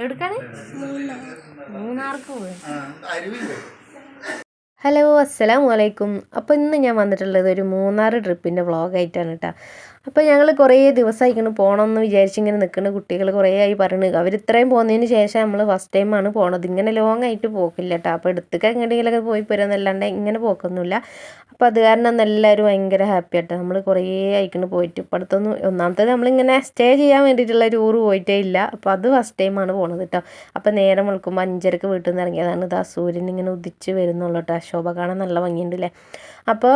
എവിടുക്കാണ്? മൂന്നാർക്ക് പോയി അരുവില്ലേ? ഹലോ അസ്സലാമു അലൈക്കും. അപ്പോൾ ഇന്ന് ഞാൻ വന്നിട്ടുള്ളത് ഒരു മൂന്നാർ ട്രിപ്പിന്റെ വ്ളോഗായിട്ടാണ് കേട്ടോ അപ്പോൾ ഞങ്ങൾ കുറേ ദിവസമായി ഇങ്ങനെ പോകണമെന്ന് വിചാരിച്ചിങ്ങനെ നിൽക്കുന്ന കുട്ടികൾ കുറേ ആയി പറഞ്ഞു അവർ ഇത്രയും പോകുന്നതിന് ശേഷം നമ്മൾ ഫസ്റ്റ് ടൈം ആണ് പോണത്. ഇങ്ങനെ ലോങ് ആയിട്ട് പോക്കില്ല കേട്ടോ അപ്പോൾ എടുത്തൊക്കെ എങ്ങനെയെങ്കിലുമൊക്കെ പോയി പോരുന്നല്ലാണ്ട് ഇങ്ങനെ പോക്കൊന്നുമില്ല അപ്പോൾ അത് കാരണം എല്ലാവരും ഭയങ്കര ഹാപ്പി ആട്ടോ. നമ്മൾ കുറേ ആയിക്കണ് പോയിട്ട്. ഇപ്പോൾ അടുത്തൊന്നും ഒന്നാമത്തേത് നമ്മളിങ്ങനെ സ്റ്റേ ചെയ്യാൻ വേണ്ടിയിട്ടുള്ള ടൂറ് പോയിട്ടേ ഇല്ല. അപ്പോൾ അത് ഫസ്റ്റ് ടൈമാണ് പോണത് കേട്ടോ അപ്പോൾ നേരം വിളിക്കുമ്പോൾ അഞ്ചരക്ക് വീട്ടിൽ നിന്ന് ഇറങ്ങിയതാണ് ഇതാ സൂര്യൻ ഇങ്ങനെ ഉദിച്ച് വരുന്നുള്ളൂ കേട്ടോ ശോഭ കാണാൻ നല്ല ഭംഗിയുണ്ടല്ലേ അപ്പോൾ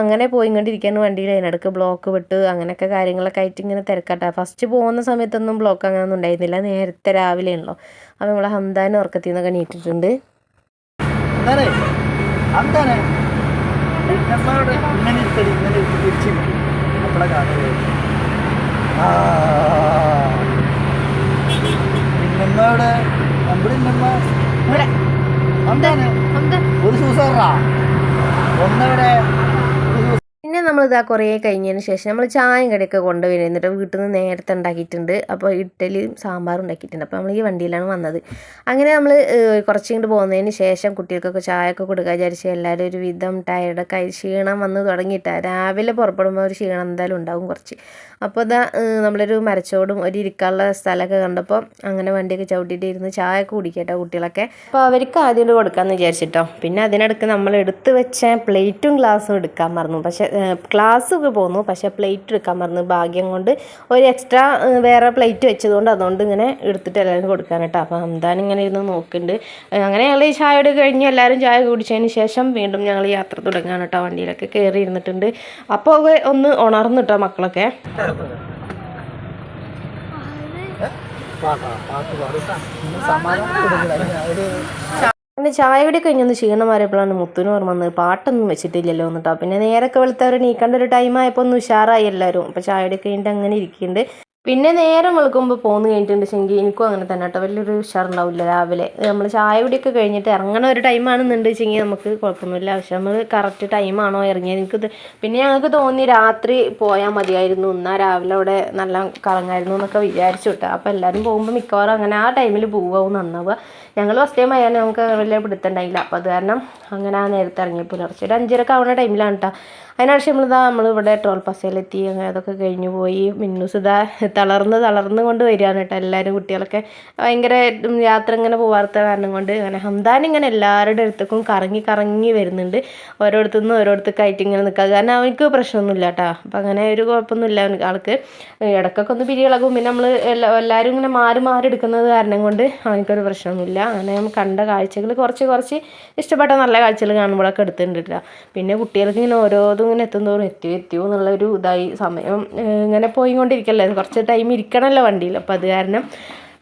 അങ്ങനെ പോയിക്കൊണ്ടിരിക്കുകയാണ് വണ്ടിയിൽ അതിനിടക്ക് ബ്ലോക്ക് വിട്ട് അങ്ങനെയൊക്കെ കാര്യങ്ങളൊക്കെ ആയിട്ട് ഇങ്ങനെ തിരക്കട്ടെ. ഫസ്റ്റ് പോകുന്ന സമയത്തൊന്നും ബ്ലോക്ക് അങ്ങനെ ഒന്നും ഉണ്ടായിരുന്നില്ല. നേരത്തെ രാവിലെ ഉണ്ടല്ലോ അപ്പോൾ നമ്മളെ ഹംദാൻ ഉറക്കത്തിൽ നിന്നൊക്കെ നീട്ടിട്ടുണ്ട് ഒരു സൂസറാ? ഒന്നവിടെ ഒരു സൂസ പിന്നെ നമ്മളിതാ കുറേ കഴിഞ്ഞതിന് ശേഷം നമ്മൾ ചായം കടിയൊക്കെ കൊണ്ടുവരും എന്നിട്ട് വീട്ടിൽ നിന്ന് നേരത്തെ ഉണ്ടാക്കിയിട്ടുണ്ട്. അപ്പോൾ ഇഡ്ഡലിയും സാമ്പാറും ഉണ്ടാക്കിയിട്ടുണ്ട്. അപ്പോൾ നമ്മൾ ഈ വണ്ടിയിലാണ് വന്നത്. അങ്ങനെ നമ്മൾ കുറച്ച് ഇങ്ങോട്ട് പോകുന്നതിന് ശേഷം കുട്ടികൾക്കൊക്കെ ചായയൊക്കെ കൊടുക്കാൻ വിചാരിച്ച് എല്ലാവരും ഒരു വിധം ടയർഡൊക്കെ ആയി. ക്ഷീണം വന്ന് തുടങ്ങിയിട്ട്. രാവിലെ പുറപ്പെടുമ്പോൾ ഒരു ക്ഷീണം എന്തായാലും ഉണ്ടാവും കുറച്ച്. അപ്പോൾ ഇതാ നമ്മളൊരു മരച്ചോടും ഒരു ഇരിക്കാനുള്ള സ്ഥലമൊക്കെ കണ്ടപ്പോൾ അങ്ങനെ വണ്ടിയൊക്കെ ചവിട്ടിയിട്ട് ഇരുന്ന് ചായയൊക്കെ കുടിക്കട്ടോ കുട്ടികളൊക്കെ. അപ്പോൾ അവർക്ക് ആദ്യം കൊടുക്കാമെന്ന് വിചാരിച്ചിട്ടോ. പിന്നെ അതിനിടയ്ക്ക് നമ്മൾ എടുത്ത് വെച്ച പ്ലേറ്റും ഗ്ലാസ്സും എടുക്കാൻ മറന്നു. പക്ഷേ ഗ്ലാസ് ഒക്കെ പോന്നു. പക്ഷേ പ്ലേറ്റ് എടുക്കാൻ മറന്നു ഭാഗ്യം കൊണ്ട് ഒരു എക്സ്ട്രാ വേറെ പ്ലേറ്റ് വെച്ചതുകൊണ്ട് അതുകൊണ്ട് ഇങ്ങനെ എടുത്തിട്ട് എല്ലാവരും കൊടുക്കാൻ കേട്ടോ. അപ്പോൾ ഹംദാൻ ഇങ്ങനെ ഇരുന്ന് നോക്കുന്നുണ്ട്. അങ്ങനെ ഞങ്ങൾ ഈ ചായയുടെ കഴിഞ്ഞ് എല്ലാവരും ചായ കുടിച്ചതിന് ശേഷം വീണ്ടും ഞങ്ങൾ യാത്ര തുടങ്ങുകയാണ് കേട്ടോ. വണ്ടിയിലൊക്കെ കയറി ഇരുന്നിട്ടുണ്ട്. അപ്പോൾ ഒന്ന് ഉണർന്നു കേട്ടോ മക്കളൊക്കെ. പാട്ടാ പാട്ട് പാടും സമാധാനം കൊടുക്കില്ല ഒരു പിന്നെ ചായ കൂടി കഴിഞ്ഞൊന്ന് ക്ഷീണം മാറിയപ്പോഴാണ് മുത്തുന് ഓർമ്മ വന്നത്. പാട്ടൊന്നും വെച്ചിട്ടില്ലല്ലോ എന്നിട്ടോ. പിന്നെ നേരൊക്കെ വെളുത്തവർ നീക്കേണ്ട ഒരു ടൈം ആയപ്പോൾ ഒന്ന് ഉഷാറായി എല്ലാവരും അപ്പോൾ ചായ കൂടി കഴിഞ്ഞിട്ട് അങ്ങനെ ഇരിക്കുന്നുണ്ട് പിന്നെ നേരം വെളുക്കുമ്പോൾ കഴിഞ്ഞിട്ടുണ്ട്. കഴിഞ്ഞിട്ടുണ്ടെങ്കിൽ എനിക്കും അങ്ങനെ തന്നെ കേട്ടോ വലിയൊരു ഉഷാറുണ്ടാവില്ല രാവിലെ. നമ്മൾ ചായ കുടിയൊക്കെ കഴിഞ്ഞിട്ട് ഇറങ്ങണ ഒരു ടൈമാണെന്നുണ്ട് വെച്ചെങ്കിൽ നമുക്ക് കുഴപ്പമൊന്നുമില്ല. പക്ഷെ നമ്മൾ കറക്റ്റ് ടൈമാണോ ഇറങ്ങിയത് എനിക്ക് പിന്നെ ഞങ്ങൾക്ക് തോന്നി രാത്രി പോയാൽ മതിയായിരുന്നു. എന്നാൽ രാവിലെ അവിടെ നല്ല കറങ്ങായിരുന്നു എന്നൊക്കെ വിചാരിച്ചു കേട്ടോ അപ്പോൾ എല്ലാവരും പോകുമ്പോൾ മിക്കവാറും അങ്ങനെ ആ ടൈമിൽ പോകാവും നന്നാവുക. ഞങ്ങൾ ഫസ്റ്റ് ടൈം ആയാലും നമുക്ക് വലിയ പിടുത്തുണ്ടായില്ല അപ്പോൾ അത് കാരണം അങ്ങനെ ആ നേരത്തെ ഇറങ്ങി പുലർച്ചെ ഒരു അഞ്ചരക്ക് ആവുന്ന ടൈമിലാണ് കേട്ടോ അതിനുശേഷം നമ്മളിതാ നമ്മളിവിടെ ട്രോൾ പസയിലെത്തി അങ്ങനെ അതൊക്കെ കഴിഞ്ഞു പോയി. മിന്നൂസ് ഇതാ തളർന്ന് തളർന്ന് കൊണ്ട് വരികയാണ് കേട്ടോ എല്ലാവരും കുട്ടികളൊക്കെ. ഭയങ്കര യാത്ര ഇങ്ങനെ പോവാത്ത കാരണം കൊണ്ട് അങ്ങനെ ഹംദാൻ ഇങ്ങനെ എല്ലാവരുടെ അടുത്തേക്കും കറങ്ങി കറങ്ങി വരുന്നുണ്ട്. ഓരോരുത്തുനിന്ന് ഓരോരുത്തർക്കായിട്ട് ഇങ്ങനെ നിൽക്കുക. കാരണം അവർക്ക് പ്രശ്നമൊന്നുമില്ല കേട്ടോ. അപ്പം അങ്ങനെ ഒരു കുഴപ്പമൊന്നുമില്ല ആൾക്ക് ഇടക്കൊക്കെ ഒന്ന് പിരികളകും പിന്നെ നമ്മൾ എല്ലാ എല്ലാവരും ഇങ്ങനെ മാറി മാറി എടുക്കുന്നത് കാരണം കൊണ്ട് അവനക്കൊരു പ്രശ്നമൊന്നുമില്ല. അങ്ങനെ കണ്ട കാഴ്ചകൾ കുറച്ച് കുറച്ച് ഇഷ്ടപ്പെട്ട നല്ല കാഴ്ചകൾ കാണുമ്പോഴൊക്കെ എടുത്തിട്ടുണ്ട് പിന്നെ കുട്ടികൾക്ക് ഇങ്ങനെ ഓരോന്നും ഇങ്ങനെ എത്തുന്തോറും എത്തിയോ എത്തിയോ എന്നുള്ളൊരു ഇതായി. സമയം ഇങ്ങനെ പോയിക്കൊണ്ടിരിക്കല്ലേ. കുറച്ച് ടൈം ഇരിക്കണമല്ലോ വണ്ടിയിൽ. അപ്പോൾ അത് കാരണം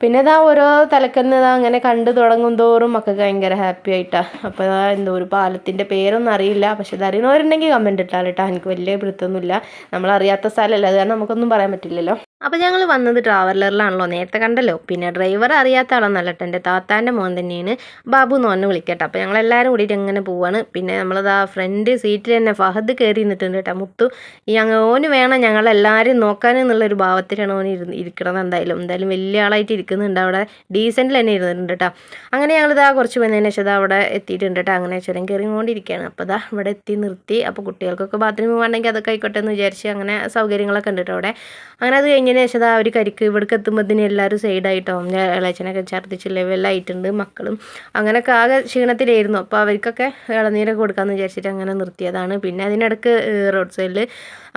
പിന്നെ ഇതാ ഓരോ തലക്കന്ന് ഇതാ അങ്ങനെ കണ്ടു തുടങ്ങും തോറും മക്കൾക്ക് ഭയങ്കര ഹാപ്പി ആയിട്ടാണ് അപ്പോൾ ഇതാ എന്തോ ഒരു പാലത്തിന്റെ പേരൊന്നും അറിയില്ല. പക്ഷെ ഇത് അറിയുന്നവരുണ്ടെങ്കിൽ കമന്റ് ഇട്ടാൽ കേട്ടോ. എനിക്ക് വലിയ പിടുത്തൊന്നുമില്ല. നമ്മളറിയാത്ത സ്ഥലമല്ല. അത് കാരണം നമുക്കൊന്നും പറയാൻ പറ്റില്ലല്ലോ. അപ്പോൾ ഞങ്ങൾ വന്നത് ട്രാവലറിലാണല്ലോ. നേരത്തെ കണ്ടല്ലോ. പിന്നെ ഡ്രൈവർ അറിയാത്ത ആളൊന്നല്ല കേട്ടോ എന്റെ താത്താന്റെ മോൻ തന്നെയാണ്. ബാബു എന്ന് പറഞ്ഞ് വിളിക്കട്ടെ. അപ്പോൾ ഞങ്ങൾ എല്ലാവരും കൂടിയിട്ട് എങ്ങനെ പോവാണ്. പിന്നെ നമ്മളത് ഫ്രണ്ട് സീറ്റിൽ തന്നെ ഫഹദ് കയറി നിന്നിട്ടുണ്ട് കേട്ടോ. മുത്തു ഈ അങ്ങ് ഓന് വേണം ഞങ്ങളെല്ലാവരും നോക്കാൻ എന്നുള്ളൊരു ഭാവത്തിലാണ് ഓൻ ഇരുന്ന് ഇരിക്കണത് എന്തായാലും. എന്തായാലും വലിയ ആളായിട്ട് ഇരിക്കുന്നുണ്ട്. അവിടെ ഡീസന്റിൽ തന്നെ ഇരുന്നിട്ടുണ്ട് കേട്ടോ. അങ്ങനെ ഞങ്ങളിതാ കുറച്ച് വന്നതിന് ശേഷം അവിടെ എത്തിയിട്ടുണ്ട് കേട്ടോ. അങ്ങനെ ചുരം കയറിക്കൊണ്ടിരിക്കുകയാണ് അപ്പോൾ ദാ ഇവിടെ എത്തി നിർത്തി. അപ്പോൾ കുട്ടികൾക്കൊക്കെ ബാത്റൂമിൽ വേണമെങ്കിൽ അതൊക്കെ ആയിക്കോട്ടെ എന്ന് വിചാരിച്ച് അങ്ങനെ സൗകര്യങ്ങളൊക്കെ ഉണ്ട് കേട്ടോ അവിടെ. അങ്ങനെ അത് ശേഷം ദാ അവർ കരിക്ക് ഇവിടേക്ക് എത്തുമ്പോഴത്തേന് എല്ലാവരും സൈഡായിട്ടോ ഇളച്ചനൊക്കെ ഛർദ്ദിച്ച് ലെവലായിട്ടുണ്ട് മക്കളും. അങ്ങനെയൊക്കെ ആകെ ക്ഷീണത്തിലായിരുന്നു. അപ്പോൾ അവർക്കൊക്കെ ഇളനീരൊക്കെ കൊടുക്കാമെന്ന് വിചാരിച്ചിട്ട് അങ്ങനെ നിർത്തിയതാണ്. പിന്നെ അതിനിടക്ക് റോഡ് സൈഡിൽ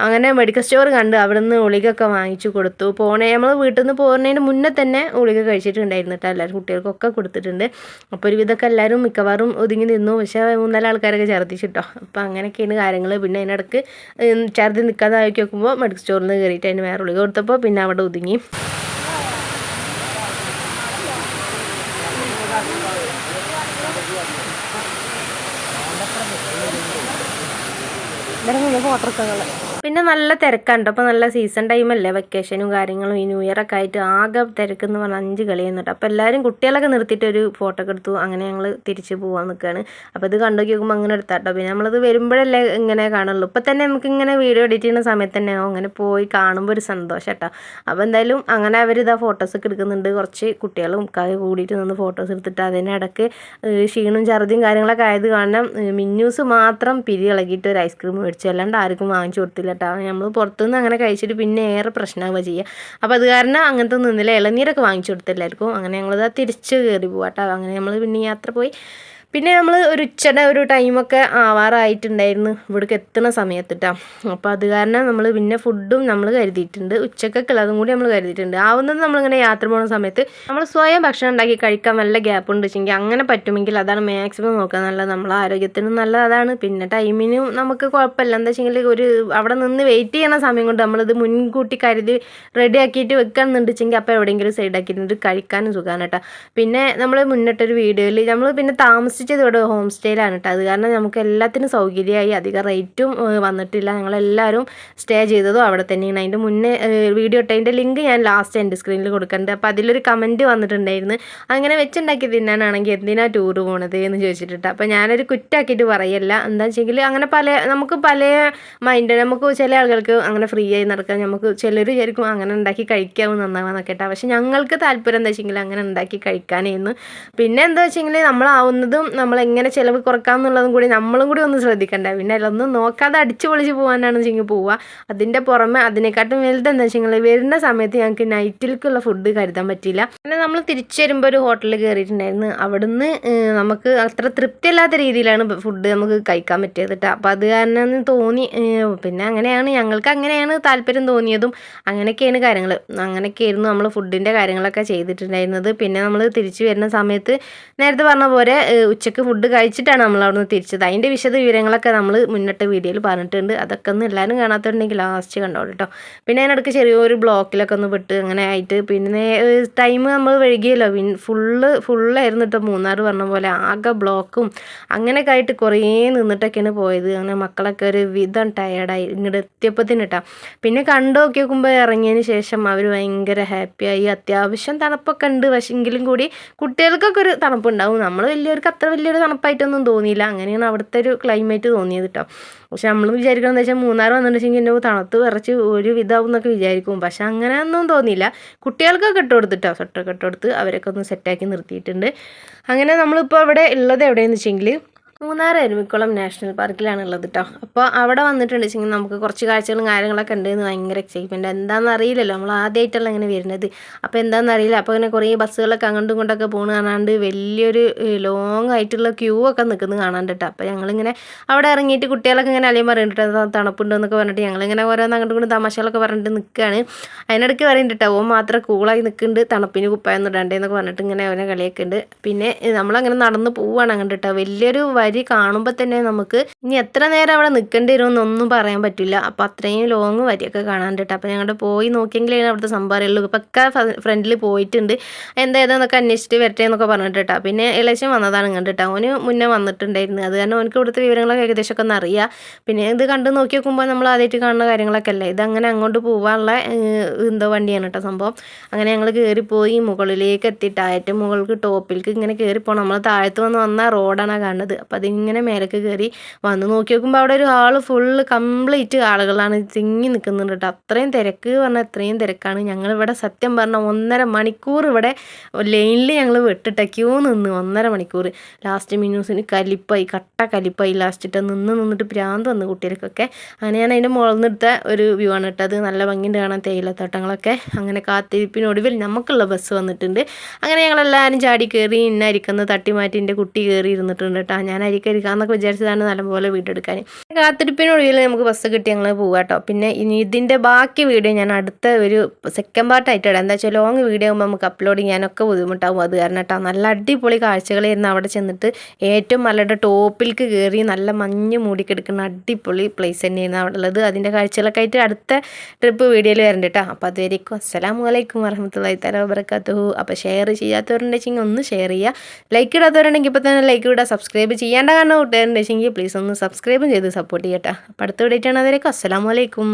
അങ്ങനെ മെഡിക്കൽ സ്റ്റോർ കണ്ട് അവിടെ നിന്ന് ഗുളികയൊക്കെ വാങ്ങിച്ചു കൊടുത്തു. പോണേ നമ്മൾ വീട്ടിൽ നിന്ന് പോകുന്നതിന് മുന്നേ തന്നെ ഉളിക കഴിച്ചിട്ടുണ്ടായിരുന്നു കേട്ടോ എല്ലാവരും കുട്ടികൾക്കൊക്കെ കൊടുത്തിട്ടുണ്ട്. അപ്പോൾ ഒരുവിധമൊക്കെ എല്ലാവരും മിക്കവാറും ഒതുങ്ങി നിന്നു. പക്ഷേ മൂന്നാൽ ആൾക്കാരൊക്കെ ഛർദ്ദിച്ചിട്ടോ. അപ്പോൾ അങ്ങനെയൊക്കെയാണ് കാര്യങ്ങൾ പിന്നെ അതിനിടക്ക് ഛർദ്ദി നിൽക്കാതെ ആക്കി നോക്കുമ്പോൾ മെഡിക്കൽ സ്റ്റോറിൽ നിന്ന് കയറിയിട്ട് അതിന് വേറെ ഗുളിക കൊടുത്തപ്പോൾ പിന്നെ അവിടെ ഒതുങ്ങി. ഇവിടെ ഫോട്ടോ എടുക്കാൻ പിന്നെ നല്ല തിരക്കാണ് അപ്പോൾ നല്ല സീസൺ ടൈമല്ലേ വെക്കേഷനും കാര്യങ്ങളും ഈ ന്യൂ ഇയർ ഒക്കെ ആയിട്ട് ആകെ തിരക്കെന്ന് പറഞ്ഞാൽ അഞ്ച് കളിയുന്നുണ്ട് അപ്പോൾ എല്ലാവരും കുട്ടികളൊക്കെ നിർത്തിയിട്ട് ഒരു ഫോട്ടോ ഒക്കെ എടുത്തു. അങ്ങനെ ഞങ്ങൾ തിരിച്ച് പോകാൻ നിൽക്കുകയാണ് അപ്പോൾ ഇത് കണ്ടു നോക്കുമ്പോൾ അങ്ങനെ എടുത്താട്ടോ പിന്നെ നമ്മളത് വരുമ്പോഴല്ലേ ഇങ്ങനെ കാണുള്ളൂ. ഇപ്പം തന്നെ നമുക്ക് ഇങ്ങനെ വീഡിയോ എഡിറ്റ് ചെയ്യുന്ന സമയത്ത് തന്നെ അങ്ങനെ പോയി കാണുമ്പോൾ ഒരു സന്തോഷം കേട്ടോ അപ്പോൾ എന്തായാലും അങ്ങനെ അവർ ഇതാ ഫോട്ടോസൊക്കെ എടുക്കുന്നുണ്ട്. കുറച്ച് കുട്ടികളും ഒക്കെ കൂടിയിട്ട് നിന്ന് ഫോട്ടോസ് എടുത്തിട്ട് അതിനിടയ്ക്ക് ക്ഷീണവും ഛർദിയും കാര്യങ്ങളൊക്കെ ആയത് കാരണം മിന്നൂസ് മാത്രം പിരി ഇളകിയിട്ട് ഒരു ഐസ്ക്രീം മേടിച്ചു. അല്ലാണ്ട് ആർക്കും വാങ്ങിച്ചു കൊടുത്തില്ല. കേട്ടോ നമ്മൾ പുറത്തുനിന്ന് അങ്ങനെ കഴിച്ചിട്ട് പിന്നെ ഏറെ പ്രശ്നമാവുക ചെയ്യുക അപ്പോൾ അത് കാരണം അങ്ങനത്തെ നിന്നില്ല. ഇളനീരൊക്കെ വാങ്ങിച്ചു കൊടുത്തില്ലായിരിക്കും. അങ്ങനെ ഞങ്ങളത് തിരിച്ച് കയറി പോവാട്ടോ അങ്ങനെ നമ്മൾ പിന്നെ യാത്ര പോയി പിന്നെ നമ്മൾ ഒരു ഉച്ചയുടെ ഒരു ടൈമൊക്കെ ആവാറായിട്ടുണ്ടായിരുന്നു. ഇവിടേക്ക് എത്തുന്ന സമയത്തിട്ടാണ് അപ്പോൾ അത് കാരണം നമ്മൾ പിന്നെ ഫുഡും നമ്മൾ കരുതിയിട്ടുണ്ട്. ഉച്ചക്കൊക്കെ ഉള്ളതും കൂടി നമ്മൾ കരുതിയിട്ടുണ്ട്. ആവുന്നത് നമ്മളിങ്ങനെ യാത്ര പോകുന്ന സമയത്ത് നമ്മൾ സ്വയം ഭക്ഷണം ഉണ്ടാക്കി കഴിക്കാൻ നല്ല ഗ്യാപ്പ് ഉണ്ട്. വെച്ചെങ്കിൽ അങ്ങനെ പറ്റുമെങ്കിൽ അതാണ് മാക്സിമം നോക്കുക നല്ലത്. നമ്മളെ ആരോഗ്യത്തിനും നല്ലത് അതാണ്. പിന്നെ ടൈമിനും നമുക്ക് കുഴപ്പമില്ല. എന്താ വെച്ചെങ്കിൽ ഒരു അവിടെ നിന്ന് വെയിറ്റ് ചെയ്യണ സമയം കൊണ്ട് നമ്മളിത് മുൻകൂട്ടി കരുതി റെഡി ആക്കിയിട്ട് വെക്കാന്നുണ്ടെച്ചെങ്കിൽ അപ്പോൾ എവിടെയെങ്കിലും സൈഡ് ആക്കിയിട്ട് കഴിക്കാനും സുഖമാണ് കേട്ടോ. പിന്നെ നമ്മൾ മുന്നിട്ടൊരു വീഡിയോയിൽ നമ്മൾ പിന്നെ താമസിച്ചത് ഇവിടെ ഹോം സ്റ്റേയിലാണ് കേട്ടോ അത് കാരണം നമുക്ക് എല്ലാത്തിനും സൗകര്യമായി അധികം റേറ്റും വന്നിട്ടില്ല. ഞങ്ങളെല്ലാവരും സ്റ്റേ ചെയ്തതും അവിടെ തന്നെയാണ്. അതിന്റെ മുന്നേ വീഡിയോ ഇട്ടതിന്റെ ലിങ്ക് ഞാൻ ലാസ്റ്റ് എന്റെ സ്ക്രീനിൽ കൊടുക്കുന്നുണ്ട് അപ്പോൾ അതിലൊരു കമന്റ് വന്നിട്ടുണ്ടായിരുന്നു. അങ്ങനെ വെച്ചുണ്ടാക്കി തിന്നാനാണെങ്കിൽ എന്തിനാ ടൂർ പോണത്? എന്ന് ചോദിച്ചിട്ടുണ്ട് അപ്പോൾ ഞാനൊരു കുറ്റാക്കിയിട്ട് പറയല്ല. എന്താ വെച്ചെങ്കിൽ അങ്ങനെ പല നമുക്ക് പല മൈൻഡ് നമുക്ക് ചില ആളുകൾക്ക് അങ്ങനെ ഫ്രീ ആയി നടക്കാം. നമുക്ക് ചിലർ വിചാരിക്കും അങ്ങനെ ഉണ്ടാക്കി കഴിക്കാവും നന്നാവാന്നൊക്കെ കേട്ടോ പക്ഷെ ഞങ്ങൾക്ക് താല്പര്യം എന്താ വെച്ചെങ്കിൽ അങ്ങനെ ഉണ്ടാക്കി കഴിക്കാനായിരുന്നു പിന്നെ എന്താ വെച്ചെങ്കിൽ നമ്മളാവുന്നതും നമ്മൾ എങ്ങനെ ചിലവ് കുറക്കാം എന്നുള്ളതും കൂടി നമ്മളും കൂടി ഒന്ന് ശ്രദ്ധിക്കണ്ടേ. പിന്നെ അതിലൊന്നും നോക്കാതെ അടിച്ചു പൊളിച്ച് പോകാനാണ് വെച്ചെങ്കിൽ പോവുക അതിന്റെ പുറമെ അതിനെക്കാട്ടും വലുത് എന്താ വെച്ചെങ്കിൽ വരുന്ന സമയത്ത് ഞങ്ങൾക്ക് നൈറ്റിലേക്കുള്ള ഫുഡ് കരുതാൻ പറ്റിയില്ല. പിന്നെ നമ്മൾ തിരിച്ചു വരുമ്പോൾ ഒരു ഹോട്ടലിൽ കയറിയിട്ടുണ്ടായിരുന്നു അവിടുന്ന് നമുക്ക് അത്ര തൃപ്തിയല്ലാത്ത രീതിയിലാണ് ഫുഡ് നമുക്ക് കഴിക്കാൻ പറ്റിയത് കേട്ടോ അപ്പോൾ അത് കാരണം തോന്നി പിന്നെ അങ്ങനെയാണ്. ഞങ്ങൾക്ക് അങ്ങനെയാണ് താല്പര്യം തോന്നിയതും അങ്ങനെയൊക്കെയാണ് കാര്യങ്ങൾ അങ്ങനെയൊക്കെയായിരുന്നു നമ്മൾ ഫുഡിന്റെ കാര്യങ്ങളൊക്കെ ചെയ്തിട്ടുണ്ടായിരുന്നത്. പിന്നെ നമ്മൾ തിരിച്ചു വരുന്ന സമയത്ത് നേരത്തെ പറഞ്ഞ പോലെ ഉച്ചയ്ക്ക് ഫുഡ് കഴിച്ചിട്ടാണ് നമ്മൾ അവിടുന്ന് തിരിച്ചത്. അതിന്റെ വിശദ വിവരങ്ങളൊക്കെ നമ്മൾ മുന്നിട്ട് വീഡിയോയിൽ പറഞ്ഞിട്ടുണ്ട്. അതൊക്കെ ഒന്ന് എല്ലാവരും കാണാത്തുണ്ടെങ്കിൽ ലാസ്റ്റ് കണ്ടോളൂ കേട്ടോ പിന്നെ അതിനിടയ്ക്ക് ചെറിയൊരു ബ്ലോക്കിലൊക്കെ ഒന്ന് വിട്ട് അങ്ങനെ ആയിട്ട് പിന്നെ ടൈം നമ്മൾ വൈകിയല്ലോ. ഫുള്ള് ഫുള്ളായിരുന്നു കേട്ടോ മൂന്നാർ പറഞ്ഞ പോലെ. ആകെ ബ്ലോക്കും അങ്ങനെയൊക്കെ ആയിട്ട് കുറേ നിന്നിട്ടൊക്കെയാണ് പോയത്. അങ്ങനെ മക്കളൊക്കെ ഒരു വിധം ടയേർഡായി ഇങ്ങോട്ട് എത്തിയപ്പത്തിന് കേട്ടോ പിന്നെ കണ്ടു നോക്കി നോക്കുമ്പോൾ ഇറങ്ങിയതിന് ശേഷം അവർ ഭയങ്കര ഹാപ്പിയായി അത്യാവശ്യം തണുപ്പൊക്കെ ഉണ്ട്. പക്ഷേ എങ്കിലും കൂടി കുട്ടികൾക്കൊക്കെ ഒരു തണുപ്പുണ്ടാവും. നമ്മൾ വലിയവർക്ക് അത്ര വലിയൊരു തണുപ്പായിട്ടൊന്നും തോന്നിയില്ല. അങ്ങനെയാണ് അവിടുത്തെ ഒരു ക്ലൈമറ്റ് തോന്നിയത് കേട്ടോ പക്ഷെ നമ്മൾ വിചാരിക്കണം എന്താ വെച്ചാൽ മൂന്നാർ വന്നിട്ടുണ്ടെങ്കിൽ എന്റെ തണുത്ത് വിറച്ച് ഒരു വിധാവും എന്നൊക്കെ വിചാരിക്കും. പക്ഷെ അങ്ങനെ ഒന്നും തോന്നിയില്ല. കുട്ടികൾക്കൊക്കെ ഇട്ട് കൊടുത്തിട്ടോ സ്വട്ടൊക്കെ ഇട്ട് കൊടുത്ത് അവരൊക്കെ ഒന്ന് സെറ്റാക്കി നിർത്തിയിട്ടുണ്ട്. അങ്ങനെ നമ്മളിപ്പോൾ ഇവിടെ ഉള്ളത് എവിടെയെന്ന് വെച്ചെങ്കിൽ മൂന്നാർ എരുമിക്കുളം നാഷണൽ പാർക്കിലാണ് ഉള്ളത് കേട്ടോ അപ്പോൾ അവിടെ വന്നിട്ടുണ്ട്. വെച്ചെങ്കിൽ നമുക്ക് കുറച്ച് കാഴ്ചകളും കാര്യങ്ങളൊക്കെ ഉണ്ടെന്ന് ഭയങ്കര എക്സൈറ്റ്മെന്റ് എന്താണെന്ന് അറിയില്ലല്ലോ. നമ്മൾ ആദ്യമായിട്ടല്ല ഇങ്ങനെ വരുന്നത്. അപ്പോൾ എന്താണെന്ന് അറിയില്ല. അപ്പോൾ ഇങ്ങനെ കുറേ ബസ്സുകളൊക്കെ അങ്ങോട്ടും ഇങ്ങോട്ടൊക്കെ പോകുന്ന കാണാണ്ട് വലിയൊരു ലോങ് ആയിട്ടുള്ള ക്യൂ ഒക്കെ നിൽക്കുന്നത് കാണാണ്ട് കേട്ടോ അപ്പോൾ ഞങ്ങളിങ്ങനെ അവിടെ ഇറങ്ങിയിട്ട് കുട്ടികളൊക്കെ ഇങ്ങനെ അലയും പറയുന്നുണ്ട് കേട്ടോ തണുപ്പുണ്ട് എന്നൊക്കെ പറഞ്ഞിട്ട് ഞങ്ങളിങ്ങനെ ഓരോന്ന് അങ്ങോട്ടും ഇങ്ങോട്ടും തമാശകളൊക്കെ പറഞ്ഞിട്ട് നിൽക്കുകയാണ്. അതിനിടയ്ക്ക് പറയുന്നുണ്ട് കേട്ടോ ഓ മാത്രം കൂളായി നിൽക്കുന്നുണ്ട്. തണുപ്പിന് കുപ്പായൊന്നും ഇടണ്ടേന്നൊക്കെ പറഞ്ഞിട്ട് ഇങ്ങനെ അവനെ കളിയൊക്കെ ഉണ്ട്. പിന്നെ നമ്മളങ്ങനെ നടന്ന് പോവുകയാണ് അങ്ങോട്ട് കേട്ടോ വലിയൊരു വരി കാണുമ്പോൾ തന്നെ നമുക്ക് ഇനി എത്ര നേരം അവിടെ നിൽക്കേണ്ടി വരുമെന്നൊന്നും പറയാൻ പറ്റില്ല. അപ്പോൾ അത്രയും ലോങ് വരിയൊക്കെ കാണാണ്ടിട്ട് അപ്പോൾ ഞങ്ങളുടെ പോയി നോക്കിയെങ്കിലേ അവിടുത്തെ സംഭാരമുള്ളൂ ഇപ്പോൾ ഇപ്പം ഒക്കെ ഫ്രണ്ടിൽ പോയിട്ടുണ്ട്. എന്തായതെന്നൊക്കെ അന്വേഷിച്ചിട്ട് വരട്ടെ എന്നൊക്കെ പറഞ്ഞിട്ട് പിന്നെ ഇളച്ചൻ വന്നതാണ് കേട്ടോ. അവന് മുന്നേ വന്നിട്ടുണ്ടായിരുന്നു. അത് കാരണം അവനക്ക് ഇവിടുത്തെ വിവരങ്ങളൊക്കെ ഏകദേശം ഒക്കെ അറിയാം. പിന്നെ ഇത് കണ്ട് നോക്കി നോക്കുമ്പോൾ നമ്മൾ ആദ്യമായിട്ട് കാണുന്ന കാര്യങ്ങളൊക്കെ അല്ലേ? ഇതങ്ങനെ അങ്ങോട്ട് പോകാനുള്ള എന്തോ വണ്ടിയാണ് കേട്ടോ സംഭവം. അങ്ങനെ ഞങ്ങൾ കയറിപ്പോയി മുകളിലേക്ക് എത്തിയിട്ട് ഏറ്റവും മുകൾക്ക് ടോപ്പിലേക്ക് ഇങ്ങനെ കയറിപ്പോകണം പോകണം നമ്മൾ താഴത്ത് വന്ന് വന്ന റോഡാണ് കാണുന്നത്. അപ്പോൾ അതിങ്ങനെ മേലേക്ക് കയറി വന്ന് നോക്കി നോക്കുമ്പോൾ അവിടെ ഒരു ഹാൾ ഫുള്ള് കംപ്ലീറ്റ് ആളുകളാണ് തിങ്ങി നിൽക്കുന്നുണ്ട് കേട്ടോ അത്രയും തിരക്ക് പറഞ്ഞാൽ അത്രയും തിരക്കാണ്. ഞങ്ങളിവിടെ സത്യം പറഞ്ഞാൽ ഒന്നര മണിക്കൂർ ഇവിടെ ലൈനിൽ ഞങ്ങൾ വെട്ടിട്ട ക്യൂ നിന്ന്. ഒന്നര മണിക്കൂർ. ലാസ്റ്റ് മിന്നൂസിന് കലിപ്പായി കട്ട കലിപ്പായി ലാസ്റ്റിട്ട് നിന്ന് നിന്നിട്ട് ഭ്രാന്ത് വന്ന് കുട്ടികൾക്കൊക്കെ. അങ്ങനെ ഞാൻ അതിന്റെ മുകളിൽ ഒരു വ്യൂ ആണ് ഇട്ടത് നല്ല ഭംഗിയുണ്ട് കാണാൻ തേയിലത്തോട്ടങ്ങളൊക്കെ. അങ്ങനെ കാത്തിരിപ്പിനൊടുവിൽ നമുക്കുള്ള ബസ് വന്നിട്ടുണ്ട്. അങ്ങനെ ഞങ്ങളെല്ലാവരും ചാടി കയറി ഇന്നായിരിക്കുന്ന തട്ടി മാറ്റി എന്റെ കുട്ടി കയറി ഇരുന്നിട്ടുണ്ട് കേട്ടോ ഞാൻ അരിക്കരിക്കാന്നൊക്കെ വിചാരിച്ചതാണ് നല്ലപോലെ വീടെടുക്കാൻ. കാത്തിരിപ്പിനൊടുവിൽ നമുക്ക് ബസ് കിട്ടി ഞങ്ങൾ പോകാം കേട്ടോ പിന്നെ ഇനി ഇതിന്റെ ബാക്കി വീഡിയോ ഞാൻ അടുത്ത ഒരു സെക്കൻഡ് പാർട്ടായിട്ട് ഇടാം. എന്താ വെച്ചാൽ ലോങ് വീഡിയോ ആകുമ്പോൾ നമുക്ക് അപ്ലോഡ് ചെയ്യാനൊക്കെ ബുദ്ധിമുട്ടാകും അത് കാരണം കേട്ടോ നല്ല അടിപൊളി കാഴ്ചകളായിരുന്നു അവിടെ ചെന്നിട്ട്. ഏറ്റവും മലയുടെ ടോപ്പിലേക്ക് കയറി നല്ല മഞ്ഞ് മൂടിക്കെടുക്കുന്ന അടിപൊളി പ്ലേസ് തന്നെയായിരുന്നു അവിടെ ഉള്ളത്. അതിന്റെ കാഴ്ചകളൊക്കെ ആയിട്ട് അടുത്ത ട്രിപ്പ് വീഡിയോയിൽ വരണ്ട കേട്ടോ അപ്പോൾ അതുവരേക്കും അസ്സലാമു അലൈക്കും വറഹമത്തല്ലാഹി തല വബർക്കാത്തു അപ്പോൾ ഷെയർ ചെയ്യാത്തവരുണ്ടെങ്കിൽ ഒന്ന് ഷെയർ ചെയ്യുക. ലൈക്ക് ഇടാത്തവരുണ്ടെങ്കിൽ ഇപ്പോൾ തന്നെ ലൈക്ക് ഇടുക. സബ്സ്ക്രൈബ് ചെയ്യേണ്ട കാരണം കൂട്ടുകാരുണ്ടെങ്കിൽ പ്ലീസ് ഒന്ന് സബ്സ്ക്രൈബും ചെയ്ത് സപ്പോർട്ട് ചെയ്യട്ടെ. അപ്പോൾ അടുത്ത വീഡിയോ അതിലേക്ക് അസ്സലാമലൈക്കും